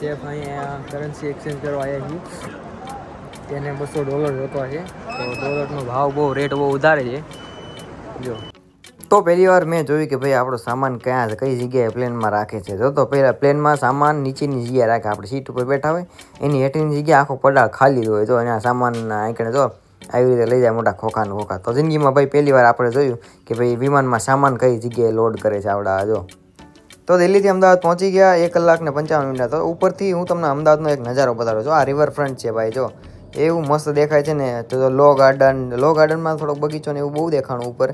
Safe અહીંયા currency exchange કરવા આવ્યા છીએ. તેને બસો ડોલર જોતો છે. તો ડોલરનો ભાવ બહુ રેટ બહુ વધારે છે. જો. તો પહેલી વાર મેં જોયું કે ભાઈ, આપણો સામાન ક્યાં કઈ જગ્યાએ પ્લેનમાં રાખે છે. જો તો પહેલાં પ્લેનમાં સામાન નીચેની જગ્યાએ રાખે. આપણે સીટ ઉપર બેઠા હોય, એની હેઠળની જગ્યા આખો પડાળ ખાલી હોય. તો એના સામાન આંકણે જો, આવી રીતે લઈ જાય મોટા ખોખાને ખોખા. તો જિંદગીમાં ભાઈ પહેલી વાર આપણે જોયું કે ભાઈ, વિમાનમાં સામાન કઈ જગ્યાએ લોડ કરે છે આપણા, જો. તો દિલ્હીથી અમદાવાદ પહોંચી ગયા એક કલાક ને પંચાવન મિનિટ. તો ઉપરથી હું તમને અમદાવાદનો એક નજારો બતાડું છું. આ રિવરફ્રન્ટ છે ભાઈ, જો. એવું મસ્ત દેખાય છે ને. તો લો ગાર્ડન લો ગાર્ડનમાં થોડોક બગીચો ને એવું બહુ દેખાણું ઉપર.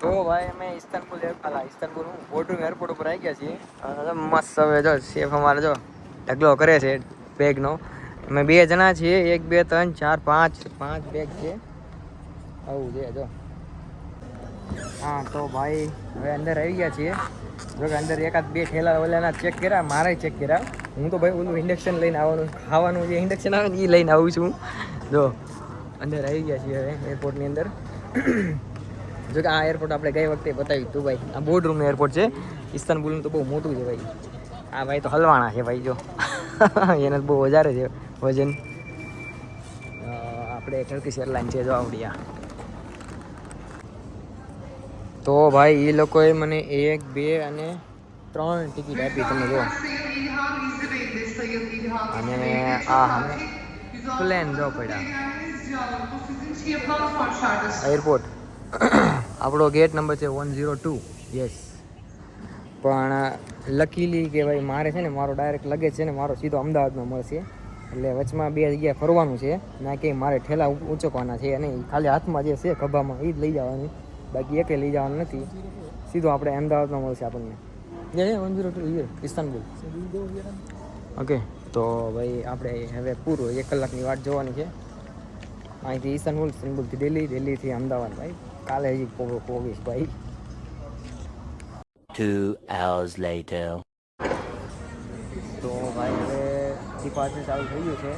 તો ભાઈ, અમે ઇસ્તાનબુલ એરપોર્ટ ઉપર આવી ગયા છીએ. મસ્ત હવે જો સેફ અમારે જો, ઢગલો કરે છે બેગનો અમે બે જણા છીએ, એક, બે, ત્રણ, ચાર, પાંચ પાંચ બેગ છે. આવું છે, જો. હા, તો ભાઈ, હવે અંદર આવી ગયા છીએ. જો કે અંદર એકાદ બે ઠેલા ઓલાના ચેક કર્યા મારે ચેક કર્યા. હું તો ભાઈ ઓલું ઇન્ડક્શન લઈને આવવાનું, ખાવાનું જે ઇન્ડક્શન આવે ને એ લઈને આવું છું. જો, અંદર આવી ગયા છીએ હવે એરપોર્ટની અંદર. જો કે આ એરપોર્ટ આપણે ગઈ વખતે બતાવ્યું હતું ભાઈ. આ બોર્ડ રૂમનું એરપોર્ટ છે. ઇસ્તાનબુલનું તો બહુ મોટું છે ભાઈ. આ ભાઈ તો હલવાણા છે ભાઈ, જો. એને બહુ વધારે છે વજન. આપણે ટર્કીશ એરલાઇન છે? જો આવડ્યા તો ભાઈ એ લોકોએ મને એક બે અને ત્રણ ટિકિટ આપી તમે જો અને આ પ્લેન જો પડ્યા. એરપોર્ટ આપણો ગેટ નંબર છે વન ઝીરો ટુ યસ પણ લકીલી કે ભાઈ મારે છે ને મારો ડાયરેક્ટ લગેજ છે ને મારો સીધો અમદાવાદમાં મળશે. એટલે વચમાં બે જગ્યાએ ફરવાનું છે. ના કે મારે ઠેલા ઉચકવાના છે અને ખાલી હાથમાં જે છે ખભામાં એ જ લઈ જવાનું. બાકી એકે લઈ જવાનું નથી. સીધો આપણે અમદાવાદમાં મળશે આપણને. One zero two Istanbul okay તો ભાઈ આપણે હવે પૂરું એક કલાકની વાટ જોવાની છે. અહીંથી ઇસ્તાનબુલ ઇસ્તાનબુલથી દિલ્હી દિલ્હીથી અમદાવાદ ભાઈ. કાલે હજી પોગીશ ભાઈ. Two hours later. તો ભાઈ હવે ડિપાર્ચર ચાલુ થઈ ગયું છે.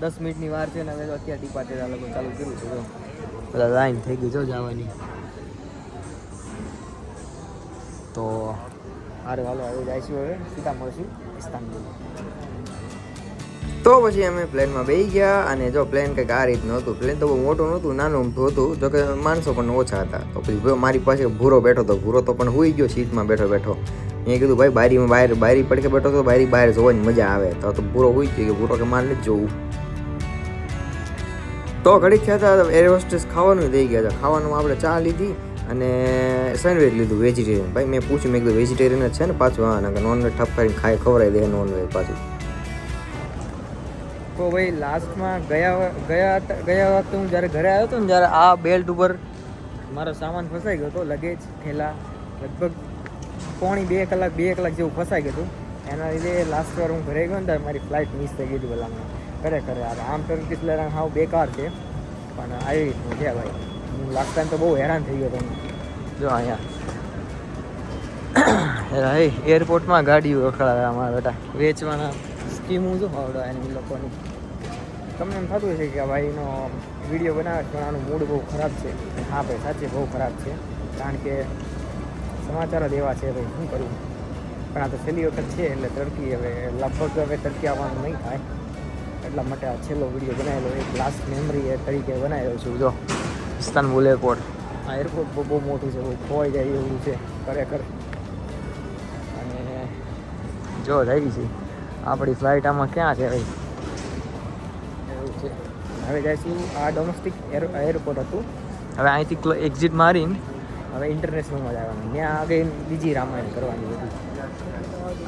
દસ મિનિટની વાર છે ને હવે તો અત્યારે ડિપાર્ચર આ લોકો ચાલુ કર્યું છે, જો. બધા લાઈન થઈ ગઈ જો જવાની. તો હારે, હાલો, હવે જઈશું હવે. સીધા મળશું. ઇસ્તાનબુલ તો પછી અમે પ્લેનમાં બેસી ગયા અને જો પ્લેન કંઈક આ રીતનું હતું. પ્લેન તો બહુ મોટું નહોતું, નાનું અમથું હતું. જો કે માણસો પણ ઓછા હતા. તો પછી મારી પાસે ભૂરો બેઠો હતો ભૂરો તો પણ હોઈ ગયો સીટમાં બેઠો બેઠો. મેં કીધું, ભાઈ, બારીમાં બહાર બારી પડકે બેઠો તો બારી બહાર જોવાની મજા આવે. તો તો ભૂરો હોઈ ગયો કે ભૂરો કે મારે નથી જોવું. તો ઘડીક થયા હતા એર હોસ્ટેસ ખાવાનું દઈ ગયા હતા. ખાવાનું આપણે ચા લીધી અને સેન્ડવિચ લીધું વેજીટેરિયન ભાઈ, મેં પૂછ્યું, મેં કીધું વેજીટેરિયન જ છે ને પાછું? હા નોનવેજ ઠપ કરીને ખાઈ ખવડાવી દે નોનવેજ પાછું. તો ભાઈ લાસ્ટમાં ગયા ગયા ગયા વખતે હું જ્યારે ઘરે આવ્યો હતો ને જ્યારે આ બેલ્ટ ઉપર મારો સામાન ફસાઈ ગયો હતો લગેજ થેલા, લગભગ પોણી બે કલાક બે કલાક જેવું ફસાઈ ગયું હતું. એના લીધે લાસ્ટ વાર હું ઘરે ગયો ને, ત્યારે મારી ફ્લાઇટ મિસ થઈ ગઈ હતી પેલામાં ખરેખર આમ તો કિસલેરા હાવ બેકાર છે, પણ આવી રીતનું છે ભાઈ. હું લાસ્ટ ટાઈમ તો બહુ હેરાન થઈ ગયો હતો. જો અહીંયા. એરપોર્ટમાં ગાડીઓ વખડાવે અમારા બેટા. વેચવાના. સ્કીમો શું આવડે એની લોકોની? તમને એમ થતું છે કે ભાઈનો વીડિયો બનાવે પણ આનું મૂડ બહુ ખરાબ છે. હા ભાઈ, સાચે બહુ ખરાબ છે. કારણ કે સમાચાર જ એવા છે ભાઈ, શું કરવું? પણ આ તો છેલ્લી વખત છે, એટલે તડકી હવે, લગભગ હવે તડકી આવવાનું નહીં થાય. એટલા માટે આ છેલ્લો વીડિયો બનાવેલો, એક લાસ્ટ મેમરી તરીકે બનાવેલો છું, જો. ઇસ્તાનબુલ એરપોર્ટ આ એરપોર્ટ બહુ મોટું છે બહુ ખોવાઈ જાય એવું છે, ખરેખર. અને જો રહી છે. આપણી ફ્લાઇટ આમાં ક્યાં છે ભાઈ? એવું છે. હવે જઈશું આ ડોમેસ્ટિક એર એરપોર્ટ હતું. હવે અહીંથી એક્ઝિટ મારીને હવે ઇન્ટરનેશનલમાં જવાનું. ત્યાં આગળ બીજી રામાયણ કરવાની હતી.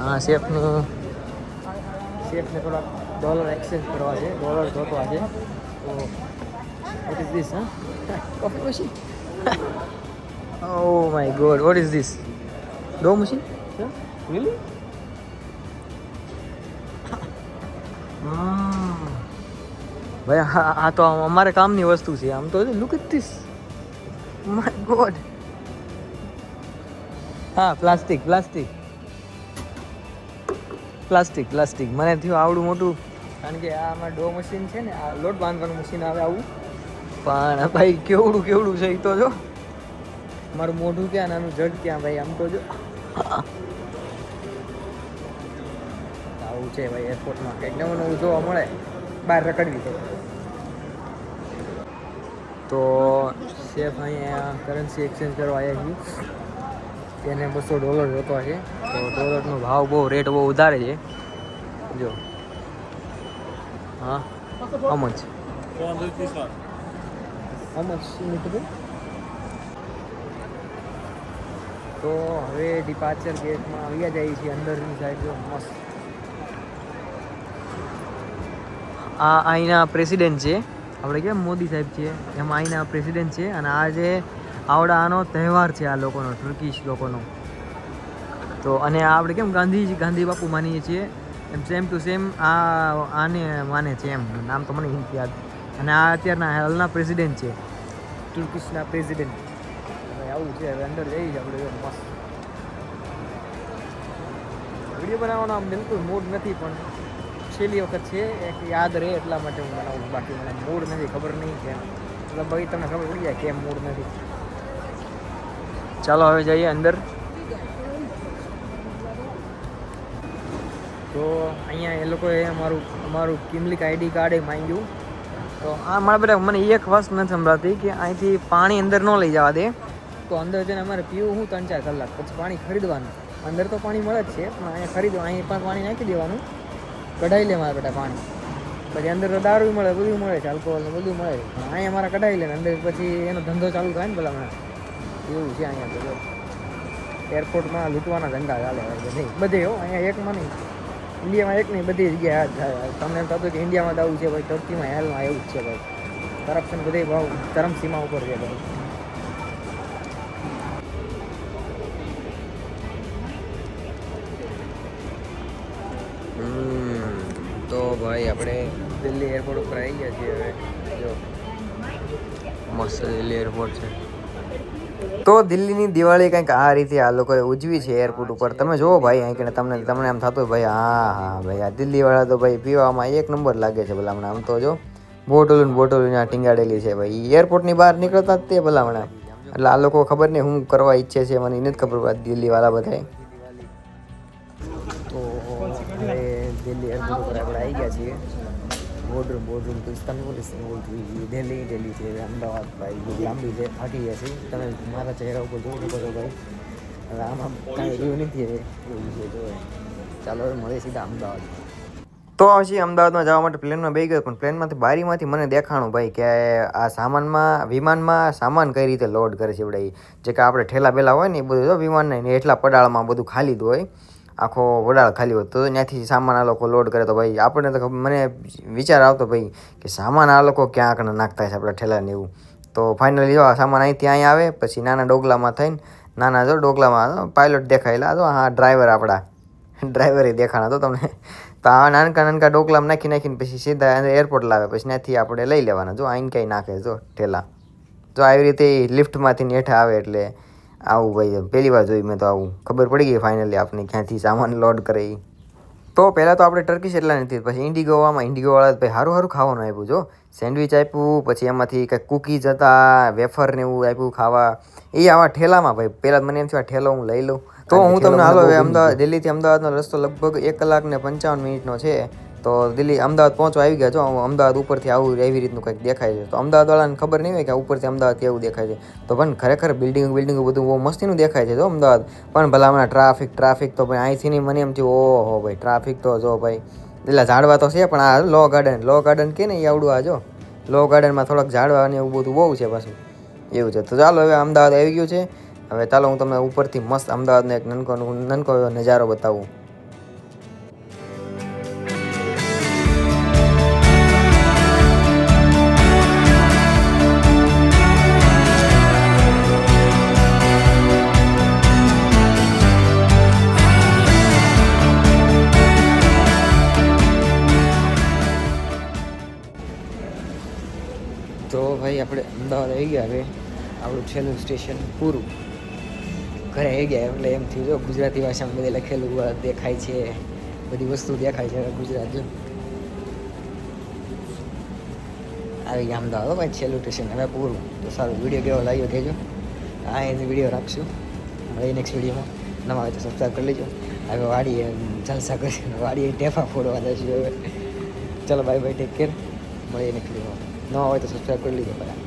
હા શેફનું શેફને થોડાક ડોલર એક્સચેન્જ કરવા છે. ડોલર જોતવા છે. તો વોટ ઇઝ ધીસ હા coffee machine oh my god what is this Dr machine really ભાઈ આ તો અમારે કામની વસ્તુ છે. આમ તો look at this my god હા પ્લાસ્ટિક પ્લાસ્ટિક પ્લાસ્ટિક પ્લાસ્ટિક મને થયું આવડું મોટું. કારણ કે આ આમાં ડો મશીન છે ને, આ લોટ બાંધવાનું મશીન આવે આવું. પણ ભાઈ કેવડું કેવડું છે એ તો જો. મારું મોઢું ક્યાં, નાનું જડ ક્યાં, ભાઈ, આમ તો જો. આવું છે ભાઈ એરપોર્ટમાં કંઈક નવું નવું જોવા મળે, બહાર રખડવી તો તો સેફ અહીંયા કરન્સી એક્સચેન્જ કરવા આવ્યા છીએ. એને બસો ડોલર જોતો છે તો ડોલરનો ભાવ બહુ રેટ બહુ વધારે છે. જો. હા? અમજ શું કીધું? તો હવે ડિપાર્ચર ગેટમાં આવ્યા જઈએ છીએ, અંદરની સાઈડ જો, મસ્ત. આ અહીંના પ્રેસિડેન્ટ છે. આપણે કેમ મોદી સાહેબ છે એમાં અહીંના પ્રેસિડેન્ટ છે અને આ જે આવડા આનો તહેવાર છે આ લોકોનો ટર્કીશ લોકોનો. તો અને આપણે કેમ ગાંધીજી, ગાંધી બાપુ માનીએ છીએ? એમ સેમ ટુ સેમ આ આને માને છે એમ. નામ તો મને નથી યાદ. અને આ અત્યારના હાલના પ્રેસિડેન્ટ છે. તુર્કીશના પ્રેસિડેન્ટ. આવું છે અંદર જ આપણે મસ્ત. વીડિયો બનાવવાનો આમ બિલકુલ મૂડ નથી પણ છેલ્લી વખત છે, એક યાદ રહે એટલા માટે હું બનાવું. બાકી મને મૂડ નથી, ખબર નહીં કેમ. એટલે ભાઈ, તમને ખબર પડી જાય કેમ મૂડ નથી. ચાલો હવે જઈએ અંદર. તો અહીંયા એ લોકોએ અમારું અમારું કિમલિક આઈડી કાર્ડ એ માંગ્યું. તો આ મારા બેટા, મને એક વસ્તુ નથી સંભળાતી કે અહીંથી પાણી અંદર ન લઈ જવા દે. તો અંદર જઈને અમારે પીવું હું ત્રણ ચાર કલાક. પછી પાણી ખરીદવાનું. અંદર તો પાણી મળે જ છે, પણ અહીંયા ખરીદવા, અહીં પણ પાણી નાખી દેવાનું. કઢાઈ લે મારા બેટા પાણી. પછી અંદર તો દારૂ મળે, બધું મળે છે આલ્કોહોલ ને બધું મળે છે. પણ અહીંયા મારા કઢાઈ લે અંદર પછી એનો ધંધો ચાલુ થાય ને પેલા મને એવું છે અહીંયા તો એરપોર્ટમાં લૂંટવાના ધંધા ચાલે બધે. બધે હો, અહીંયા એકમાં નહીં. ઇન્ડિયામાં એક નહીં, બધી જગ્યાએ થાય. તમને એમ થતું કે ઇન્ડિયામાં તો આવું છે, ભાઈ ટર્કીમાં હેલમાં એવું જ છે, ભાઈ. કરપ્શન બધે ભાવ, ચરમસીમા ઉપર છે, ભાઈ. ભાઈ આપણે દિલ્હી એરપોર્ટ ઉપર આવી ગયા છીએ હવે. જો મસ્ત દિલ્હી એરપોર્ટ છે. તો દિલ્હીની દિવાળી કંઈક આ રીતે આ લોકોએ ઉજવી છે એરપોર્ટ ઉપર. તમે જુઓ ભાઈ અહીં કે તમને તમને એમ થતું ભાઈ હા હા ભાઈ આ દિલ્હીવાળા તો ભાઈ પીવામાં એક નંબર લાગે છે ભલામણ. આમ તો જો બોટલું ને બોટલું ત્યાં ટીંગાડેલી છે ભાઈ એરપોર્ટની બહાર નીકળતા જ તે ભલામણ. એટલે આ લોકો ખબર નહીં શું કરવા ઈચ્છે છે મને નથી ખબર દિલ્હીવાળા બધાય. છીએ બોર્ડરૂમ બોર્ડરૂમ તો ઇસ્તાનબુલ ઇસ્તાનબુલ થઈ દિલ્હી દિલ્હી છે અમદાવાદ ભાઈ. બહુ લાંબી છે ફાટી ગયા છે. તમે મારા ચહેરા ઉપર જોઈ શકો છો ભાઈ. હવે આમાં કાંઈ રહ્યું નથી હવે. એવું છે જો ચાલો હવે મળીએ સીધા અમદાવાદ. તો પછી અમદાવાદમાં જવા માટે પ્લેનમાં બે ગયો પણ પ્લેનમાંથી બારીમાંથી મને દેખાણું ભાઈ કે આ સામાનમાં વિમાનમાં સામાન કઈ રીતે લોડ કરે છે બધા જે કે આપણે ઠેલા બેલા હોય ને એ બધું જો વિમાનના એટલા પડાળમાં બધું ખાલી દો હોય. આખો વડાળ ખાલી હોય તો ત્યાંથી સામાન આ લોકો લોડ કરે તો ભાઈ, આપણને તો મને વિચાર આવતો ભાઈ કે સામાન આ લોકો ક્યાં આગળ નાખતા છે આપણા ઠેલાને એવું. તો ફાઇનલી જો આ સામાન અહીંથી અહીં આવે, પછી નાના ડોગલામાં થઈને, નાના જો ડોગલામાં પાયલોટ દેખાયેલા તો હા ડ્રાઈવર આપણા ડ્રાઈવરે દેખાણા તો તમને. તો આ નાનકા નાનકા ડોકલામાં નાખી નાખીને પછી સીધા એરપોર્ટ લાવે, પછી ત્યાંથી આપણે લઈ લેવાના. જો અહીં ક્યાંય નાખે, જો ઠેલા. જો આવી રીતે લિફ્ટમાંથી ને હેઠા આવે એટલે આવું ભાઈ પહેલી વાર જોયું મેં તો આવું. ખબર પડી ગઈ ફાઇનલી આપણે ક્યાંથી સામાન લોડ કરે તો પહેલાં તો આપણે ટર્કીશ એટલા નથી પછી ઇન્ડિગોવામાં ઇન્ડિગોવાળા ભાઈ સારું સારું ખાવાનું આપ્યું જો. સેન્ડવિચ આપ્યું પછી એમાંથી કંઈક કૂકીઝ હતા વેફર ને એવું આપ્યું ખાવા. એ આવા ઠેલામાં ભાઈ પહેલાં મને એમ થયું આ ઠેલો હું લઈ લઉં. તો હું તમને હાલો અમદાવાદ દિલ્હીથી અમદાવાદનો રસ્તો લગભગ એક કલાક ને પંચાવન મિનિટનો છે. તો દિલ્હી અમદાવાદ પહોંચવા આવી ગયા છો. અમદાવાદ ઉપરથી આવું એવી રીતનું કંઈક દેખાય છે. તો અમદાવાદવાળાને ખબર નહીં હોય કે ઉપરથી અમદાવાદ કેવું દેખાય છે. તો પણ ખરેખર બિલ્ડિંગ બિલ્ડિંગ બધું બહુ મસ્તીનું દેખાય છે જો અમદાવાદ. પણ ભલા હમણાં ટ્રાફિક ટ્રાફિક તો ભાઈ અહીંથી નહીં મને એમ થયું, ઓહો ભાઈ ટ્રાફિક તો જો ભાઈ. એટલે ઝાડવા તો છે પણ આ લો ગાર્ડન લો ગાર્ડન કે નહીં આવડું આ જો. લો ગાર્ડનમાં થોડાક ઝાડવા ને એવું બધું બહુ છે પાછું. એવું છે. તો ચાલો હવે અમદાવાદ આવી ગયું છે. હવે ચાલો હું તમને ઉપરથી મસ્ત અમદાવાદનો એક નનકો નનકો એવો નજારો બતાવું. આવી ગયા હવે આપણું છેલ્લું સ્ટેશન પૂરું. ઘરે આવી ગયા એટલે એમ થયું, જો ગુજરાતી ભાષામાં બધે લખેલું દેખાય છે, બધી વસ્તુ દેખાય છે ગુજરાત. જો આવી ગયા અમદાવાદ ભાઈ, છેલ્લું સ્ટેશન હવે પૂરું. તો સારું, વીડિયો કેવો લાગ્યો કહેજો. આ એની વીડિયો રાખશું. મળીએ નેક્સ્ટ વિડીયોમાં. નવા હોય તો સબસ્ક્રાઈબ કરી લેજો. હવે વાડીએ જલસા કરી વાડીએ ટેફા ફોડવા જશે હવે. ચલો બાય બાય ટેક કેર મળીએ નેક્સ્ટ વિડીયોમાં. નવા હોય તો સબસ્ક્રાઈબ કરી લેજો બધા.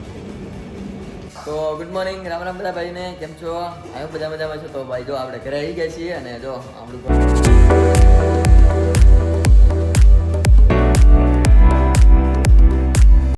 તો ગુડ મોર્નિંગ રામ રામ બધા ભાઈને કેમ છો? આવ્યો બધા મજામાં છો? તો ભાઈ જો આપણે ઘરે આવી ગયા છીએ અને જો આપણું